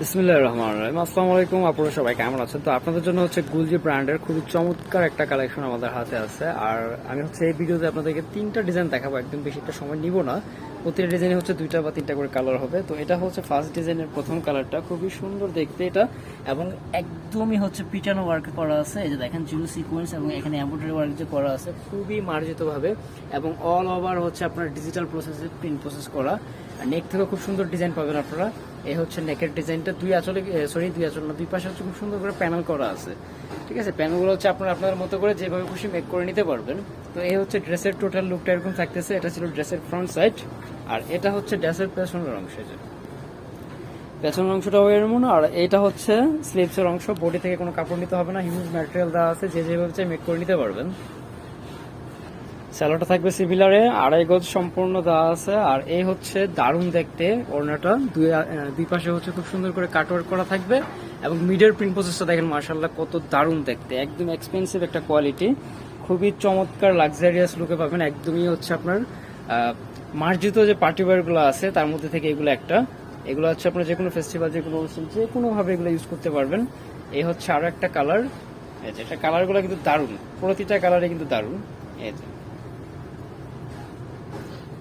বিসমিল্লাহির রহমানির রহিম। আসসালামু আলাইকুম, আপনারা সবাই কেমন আছেন? তো আপনাদের জন্য হচ্ছে গুলজি ব্র্যান্ডের খুবই চমৎকার একটা কালেকশন আমাদের হাতে আছে। আর আমি হচ্ছে এই ভিডিওতে আপনাদেরকে তিনটা ডিজাইন দেখাবো, একদম বেশি একটা সময় নিব না। প্রতিটা ডিজাইনে হচ্ছে দুইটা বা তিনটা করে কালার হবে। তো এটা হচ্ছে ফার্স্ট ডিজাইনের প্রথম কালারটা খুবই সুন্দর দেখতে এটা। এবং একদমই হচ্ছে পিটানো ওয়ার্ক করা আছে। এই যে দেখেন জিরো সিকোয়েন্স এবং এখানে এমব্রয়ডারি ওয়ার্ক যে করা আছে, খুবই মার্জিতভাবে এবং অল ওভার হচ্ছে আপনার ডিজিটাল প্রসেসে প্রিন্ট প্রসেস করা। নেক থেকে খুব সুন্দর ডিজাইন পাবেন আপনারা। এই হচ্ছে নেকের ডিজাইনটা দুই আঁচলে সরি দুই আঁচল না, দুই পাশে হচ্ছে খুব সুন্দর করে প্যানেল করা আছে। ঠিক আছে? প্যানেলগুলো হচ্ছে আপনারা আপনাদের মতো করে যেভাবে খুশি মেক করে নিতে পারবেন। তো এই হচ্ছে ড্রেসের টোটাল লুকটা এরকম থাকতেছে। এটা ছিল ড্রেসের ফ্রন্ট সাইড আর এটা হচ্ছে ড্রেসের পেছনের অংশ পেছনের অংশটা এমন আর এটা হচ্ছে স্লিভসের অংশ। বডি থেকে কোনো কাপড় নিতে হবে না। হিউজ ম্যাটেরিয়াল দেওয়া আছে। যে যেভাবে চাই মেক করে নিতে পারবেন। স্যালোটা থাকবে সিমিলারে, আড়াই গজ সম্পূর্ণ দেওয়া আছে, আর এই হচ্ছে দারুণ দেখতে ওড়নাটা। দুই দুই পাশে হচ্ছে খুব সুন্দর করে কাটওয়ার্ক করা থাকবে, এবং মিডের প্রিন্ট প্রসেসটা দেখেন মার্শাল্লাহ কত দারুণ দেখতে, একদম এক্সপেন্সিভ একটা কোয়ালিটি খুবই চমৎকার লাক্সারিয়াস লুকে পাবেন, একদমই হচ্ছে আপনার মার্জিত যে পার্টি গুলো আছে, তার মধ্যে থেকে এগুলো একটা, এগুলো হচ্ছে আপনার যে কোনো ফেস্টিভ্যাল যে কোনো অনুষ্ঠান যে কোনোভাবে এগুলো ইউজ করতে পারবেন। এই হচ্ছে আরও একটা কালার এটা কালারগুলো কিন্তু দারুণ, প্রতিটা কালারে কিন্তু দারুণ, এই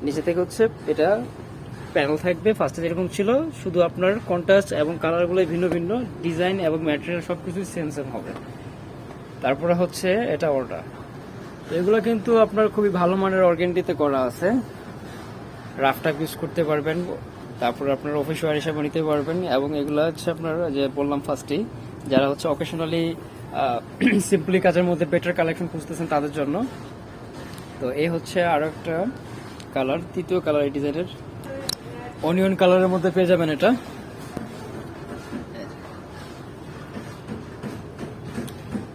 নিচে থেকে হচ্ছে এটা প্যানেল থাকবে। ফার্স্টে যেরকম ছিল, শুধু আপনার কন্ট্রাস্ট এবং কালারগুলো ভিন্ন ভিন্ন ডিজাইন এবং ম্যাটেরিয়াল সব কিছু সেম সেম হবে। তারপরে হচ্ছে এটা ওটা এগুলো কিন্তু আপনার খুবই ভালো মানের অর্গেন্ডিতে করা আছে। রাফটাক ইউজ করতে পারবেন, তারপর আপনার অফিস ওয়ার হিসাবে নিতে পারবেন, এবং এগুলো হচ্ছে আপনার যে বললাম ফার্স্টেই যারা হচ্ছে অকেশনালি সিম্পলি কাজের মধ্যে বেটার কালেকশন খুঁজতেছেন তাদের জন্য। তো এই হচ্ছে আরও একটা কালার, তৃতীয় কালার এই ডিজাইনের। অনিয়ন কালারের মধ্যে পেয়ে যাবেন এটা।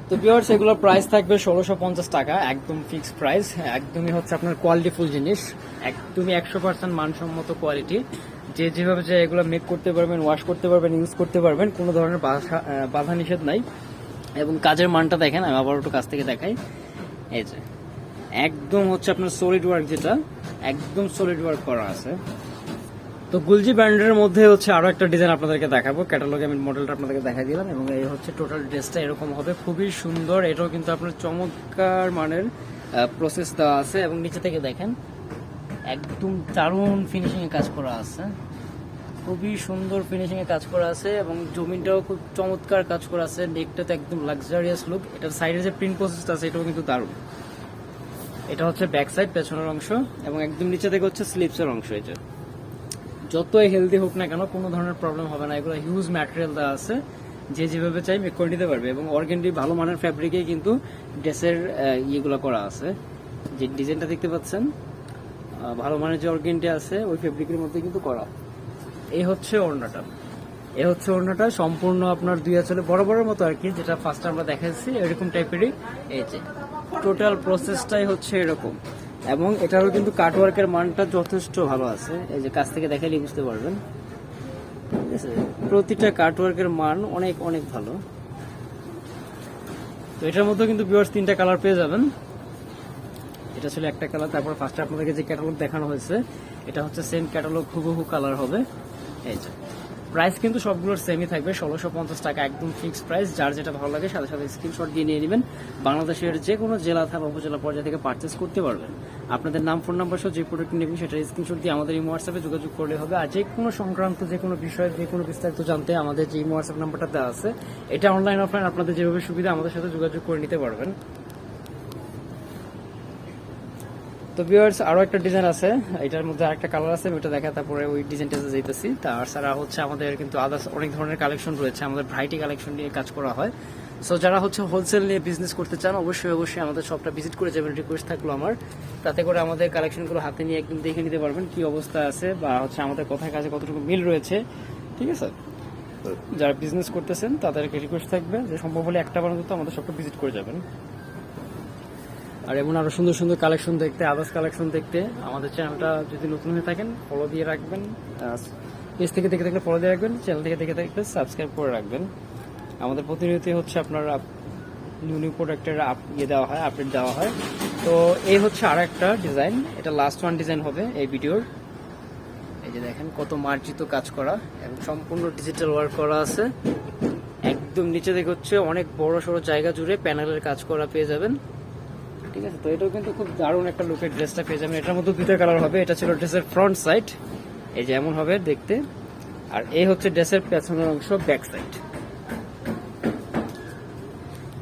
তো পিওর সেগুলোর প্রাইস থাকবে ষোলোশো পঞ্চাশ টাকা, একদম ফিক্সড প্রাইস একদমই হচ্ছে আপনার কোয়ালিটিফুল জিনিস, একদমই একশো পার্সেন্ট মানসম্মত কোয়ালিটি যে যেভাবে যে এগুলো মেক করতে পারবেন ওয়াশ করতে পারবেন ইউজ করতে পারবেন, কোনো ধরনের বাধা- বাধা নিষেধ নাই। এবং কাজের মানটা দেখেন, আমি আবার একটু কাছ থেকে দেখাই। এই যে। একদম হচ্ছে আপনার সলিড ওয়ার্ক যেটা, একদম সলিড ওয়ার্ক করা আছে। তো গুলজি ব্র্যান্ডের মধ্যে হচ্ছে আরও একটা ডিজাইন আপনাদেরকে দেখাবো। ক্যাটালগে আমি মডেলটা আপনাদেরকে দেখা দিলাম এবং এই হচ্ছে টোটাল ড্রেসটা এরকম হবে। খুবই সুন্দর, এটাও কিন্তু আপনার চমৎকার মানের প্রসেস দেওয়া আছে। এবং নিচে থেকে দেখেন, একদম দারুণ ফিনিশিং কাজ করা আছে। খুবই সুন্দর ফিনিশিং কাজ করা আছে এবং জমিনটাও খুব চমৎকার কাজ করা আছে। নেকটাতে একদম লাক্সারিয়াস লুক এটার সাইডে যে প্রিন্ট প্রসেসটা আছে, এটাও কিন্তু দারুণ। এটা হচ্ছে ব্যাক সাইড পেছনের অংশ, এবং একদম নিচে থেকে হচ্ছে স্লিপসের অংশ এটা। যতই হেলদি হোক না কেন, কোনো ধরনের প্রবলেম হবে না। এগুলো হিউজ ম্যাটেরিয়াল দেওয়া আছে। যে যেভাবে চাই মেক করে নিতে পারবে, এবং অর্গেন্ডি ভালো মানের ফ্যাব্রিকে কিন্তু ড্রেসের ইয়েগুলো করা আছে। যে ডিজাইনটা দেখতে পাচ্ছেন ভালো মানের যে অর্গেন্ডি আছে, ওই ফ্যাব্রিকের মধ্যে কিন্তু করা। এই হচ্ছে ওড়নাটা। এই হচ্ছে ওড়নাটা, সম্পূর্ণ আপনার দুই আঁচলে বড় বড় মতো আর কি, যেটা ফার্স্ট আমরা দেখাচ্ছি এরকম টাইপেরই এই যে। টোটাল প্রসেসটাই হচ্ছে এরকম। এবং এটারও কিন্তু কাটওয়ার্কের মানটা যথেষ্ট ভালো আছে। এই যে কাছ থেকে দেখালে বুঝতে পারবেন। ঠিক আছে? প্রতিটা কাটওয়ার্কের মান অনেক অনেক ভালো। তো এটার মধ্যে কিন্তু ভিউয়ার্স তিনটা কালার পেয়ে যাবেন। এটা ছিল একটা কালার তারপর ফার্স্টে আপনাদেরকে যে ক্যাটালগ দেখানো হয়েছে, এটা হচ্ছে সেম ক্যাটালগ হুবহু কালার হবে। এই যে। প্রাইস কিন্তু সবগুলোর সেমই থাকবে। ষোলোশো পঞ্চাশ টাকা একদম ফিক্সড প্রাইস যার যেটা ভালো লাগে সাথে সাথে স্ক্রিনশট দিয়ে নিয়ে নেবেন। বাংলাদেশের যে কোনো জেলা থাকা উপজেলা পর্যায়ে থেকে পারচেস করতে পারবেন। আপনাদের নাম ফোন নাম্বার সহ যে প্রোডাক্ট নেবেন, সেটা স্ক্রিনশট দিয়ে আমাদের এই হোয়াটসঅ্যাপে যোগাযোগ করলে হবে। আর যে কোনো সংক্রান্ত যে কোনো বিষয়ে, যে কোনো বিস্তারিত জানতে আমাদের যে হোয়াটসঅ্যাপ নাম্বারটা দেওয়া আছে, এটা অনলাইন অফলাইন আপনাদের যেভাবে সুবিধা আমাদের সাথে যোগাযোগ করে নিতে পারবেন। তো ভিউয়ার্স আরও একটা ডিজাইন আছে। এটার মধ্যে আরেকটা কালার আছে ওটা দেখা তারপরে ওই ডিজাইনটা যাইতেছি। তাছাড়া হচ্ছে আমাদের কিন্তু আদার্স অনেক ধরনের কালেকশন রয়েছে, আমাদের ভ্রাইটি কালেকশন নিয়ে কাজ করা হয়। সো যারা হচ্ছে হোলসেল নিয়ে বিজনেস করতে চান, অবশ্যই অবশ্যই আমাদের শপটা ভিজিট করে যাবেন রিকোয়েস্ট থাকল আমার। তাতে করে আমাদের কালেকশনগুলো হাতে নিয়ে একদম দেখে নিতে পারবেন কি অবস্থা আছে বা হচ্ছে আমাদের কোথায় কাজে কতটুকু মিল রয়েছে। ঠিক আছে? যারা বিজনেস করতেছেন, তাদেরকে রিকোয়েস্ট থাকবে যে সম্ভব হলে একটা বার আমাদের শপটা ভিজিট করে যাবেন। আর এমন আরও সুন্দর সুন্দর কালেকশন দেখতে আদার্স কালেকশন দেখতে, আমাদের চ্যানেলটা যদি নতুন হয়ে থাকেন ফলো দিয়ে রাখবেন পেজ থেকে দেখে থাকলে ফলো দিয়ে রাখবেন চ্যানেল থেকে দেখে থাকলে সাবস্ক্রাইব করে রাখবেন। আমাদের প্রতিনিয়তই হচ্ছে আপনার নিউ নিউ প্রোডাক্টের আপ ইয়ে দেওয়া হয় আপডেট দেওয়া হয়। তো এই হচ্ছে আর একটা ডিজাইন এটা লাস্ট ওয়ান ডিজাইন হবে এই ভিডিওর এই যে দেখেন কত মার্জিত কাজ করা, এবং সম্পূর্ণ ডিজিটাল ওয়ার্ক করা আছে। একদম নিচে দেখে হচ্ছে অনেক বড় সড়ো জায়গা জুড়ে প্যানেলের কাজ করা পেয়ে যাবেন। ঠিক আছে? তো এটাও কিন্তু খুব দারুণ একটা লুকের ড্রেসটা পেয়ে যাবেন। এটার মধ্যে দুইটা কালার হবে। এটা ছিল ড্রেসের ফ্রন্ট সাইড এই যে এমন হবে দেখতে। আর এই হচ্ছে ড্রেসের পেছনের অংশ ব্যাক সাইড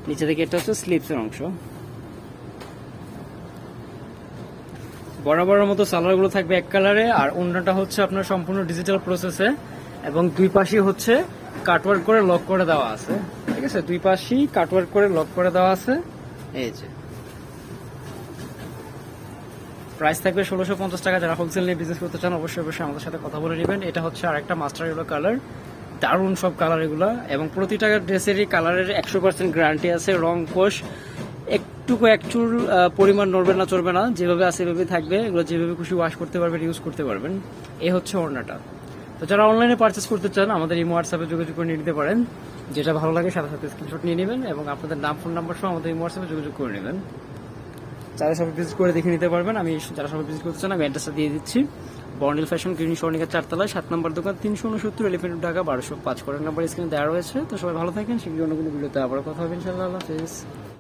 নিচে থেকে এটা হচ্ছে স্লিপসের অংশ। বরাবরের মতো সালোয়ারগুলো থাকবে এক কালারে আর অন্যটা হচ্ছে আপনার সম্পূর্ণ ডিজিটাল প্রসেসে এবং দুই পাশেই হচ্ছে কাটওয়ার্ক করে লক করে দেওয়া আছে। ঠিক আছে? দুই পাশেই কাটওয়ার্ক করে লক করে দেওয়া আছে। এই যে। প্রাইস থাকবে ষোলোশো পঞ্চাশ টাকা। যারা হোলসেল নিয়ে বিজনেস করতে চান, অবশ্যই অবশ্যই আমাদের সাথে কথা বলে নেবেন। এটা হচ্ছে আর একটা মাস্টার ইয়েলো কালার দারুণ সব কালার এগুলো। এবং প্রতিটা ড্রেসেরই কালারের একশো পার্সেন্ট গ্যারান্টি আছে। রং, কোষ একটুকু একচুর পরিমাণ নড়বে না, চড়বে না। যেভাবে আছে এভাবে থাকবে। এগুলো যেভাবে খুশি ওয়াশ করতে পারবেন ইউজ করতে পারবেন। এ হচ্ছে ওড়নাটা। তো যারা অনলাইনে পারচেস করতে চান, আমাদের এই হোয়াটসঅ্যাপে যোগাযোগ করে নিতে পারেন। যেটা ভালো লাগে, সাথে সাথে স্ক্রিনশট নিয়ে নেবেন। এবং আপনাদের নাম ফোন নাম্বার সহ আমাদের এই হোয়াটসঅ্যাপে যোগাযোগ করে নেবেন। যারা সবাই ভিজিট করে দেখে নিতে পারবেন, আমি যারা সবাই ভিজিট করতে চান, আমি অ্যাড্রেসটা দিয়ে দিচ্ছি। বর্ণিল ফ্যাশন গ্রিন স্বর্ণিকা চারতলায়, সাত নম্বর দোকান, তিনশো উনসত্তর এলিফেন্ট ঢাকা, বারোশো পাঁচ। করার নাম্বার স্ক্রিনে দেওয়া রয়েছে। তো সবাই ভালো থাকেন সেগুলি অন্য কোনো ভিডিওতে আবার কথা হবে ইনশাল্লাহ হাফেজ।